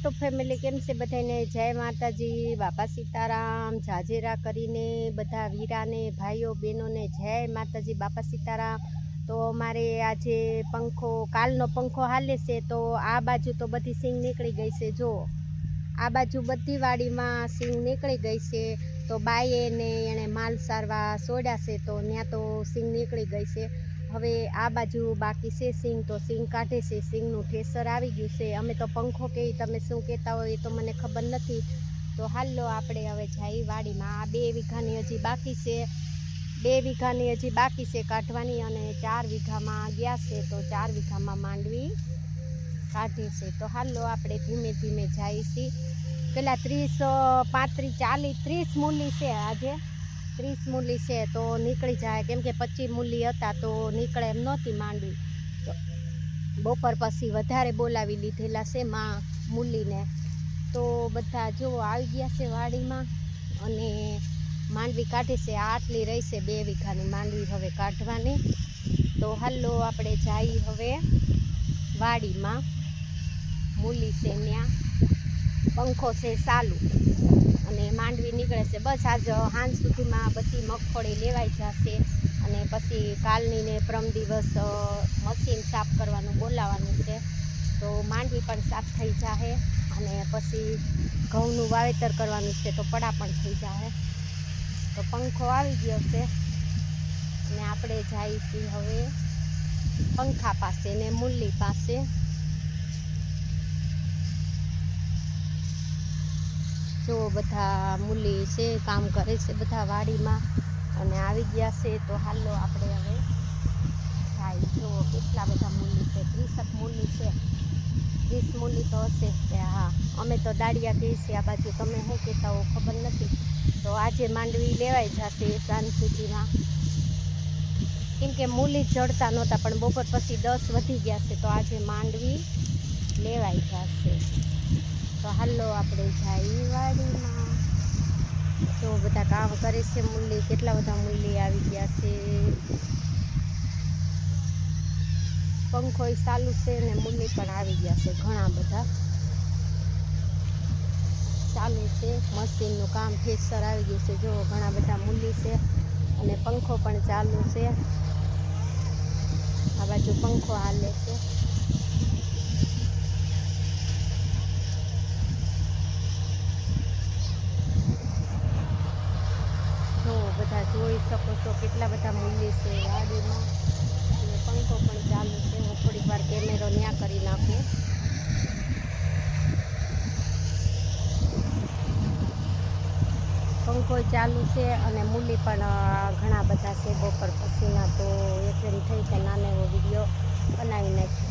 YouTube family કેમ છે બધાને જય માતાજી, બાપા સીતારામ, જાજેરા કરીને, બધા વીરાને, ભાઈઓ, બહેનોને જય માતાજી, બાપા સીતારામ. તો મારે આજે પંખો, કાલનો પંખો હાલે છે, તો આ બાજુ તો બધી સિંગ નીકળી ગઈ છે, જો. આ બાજુ બધી વાડીમાં સિંગ નીકળી ગઈ છે, તો બાઈએ ને એણે માલ સારવા સોડ્યા છે, તો ત્યાં તો સિંગ નીકળી ગઈ છે. હવે આ બાજુ બાકી છે સિંગ, તો સિંગ કાઢે છે. સિંગનું ઠેસર આવી ગયું છે. અમે તો પંખો કે તમે શું કહેતા હોય એ તો મને ખબર નથી. તો હાલો આપણે હવે જઈ વાડીમાં. આ બે વીઘાની હજી બાકી છે. બે વીઘાની હજી બાકી છે કાઢવાની અને ચાર વીઘામાં ગયા છે. તો ચાર વીઘામાં માંડવી કાઢી છે. તો હાલો આપણે ધીમે ધીમે જઈએ પેલા ત્રીસ પાંત્રીસ, ચાલીસ, ત્રીસ મૂલી છે આજે. ત્રીસ મૂલી છે તો નીકળી જાય. કેમ કે પચીસ મૂલી હતા તો નીકળે એમ નહોતી માંડવી. તો બપોર પછી વધારે બોલાવી લીધેલા છે માં મૂલીને. તો બધા જો આવી ગયા છે વાડીમાં અને માંડવી કાઢી છે. આટલી રહી છે બે વીઘાની માંડવી હવે કાઢવાની. તો હાલો આપણે જઈ હવે વાડીમાં. મૂલી છે ત્યાં પંખો છે અને માંડવી છે. બસ આજ સાંજ સુધીમાં બધી મગફળી લેવાઈ જશે અને પછી કાલની ને પ્રમ દિવસ મશીન સાફ કરવાનું, બોલાવવાનું છે. તો માંડવી પણ સાફ થઈ જાહે અને પછી ઘઉંનું વાવેતર કરવાનું છે તો પડા પણ થઈ જાહે. તો પંખો આવી ગયો છે અને આપણે છીએ હવે પંખા પાસે ને મુરલી પાસે. જો બધા મૂલી છે, કામ કરે છે બધા વાડીમાં અને આવી ગયા છે, તો હાલો આપણે હવે ભાઈ જો કેટલા બધા મૂલી છે, ત્રીસક મૂલી છે. ત્રીસ મૂલી તો હશે કે હા. અમે તો દાળિયા કહીએ છીએ આ બાજુ તમે શું કહેતા હો ખબર નથી. તો આજે માંડવી લેવાઈ જશે સાંજ સુધીમાં. કેમ કે મૂલી જડતા નહોતા, પણ બપોર પછી દસ વધી ગયા છે, તો આજે માંડવી લેવાઈ જશે. તો હાલો આપણે જઈએ વાડીમાં. તો બધા કામ કરે છે મૂલી કેટલા બધા મૂલી આવી ગયા છે. પંખો ચાલુ છે ને મૂલી પણ આવી ગયા છે ઘણા બધા. ચાલુ છે, મશીનનું કામ ફેસર આવી ગયું છે. જો ઘણા બધા મૂલી છે અને પંખો પણ ચાલુ છે. આ બાજુ પંખો હાલે છે જો બધા જોઈ શકો છો કેટલા બધા મૂલ્ય છે વાડીમાં. અને પંખો પણ ચાલુ છે. હું થોડીક વાર કેમેરો ન્યા કરી નાખું. પંખો ચાલુ છે અને મૂલી પણ ઘણા બધા છે. બપોર પછીના તો એમ થઈ કે નાનો એવો વીડિયો બનાવી નાખ્યો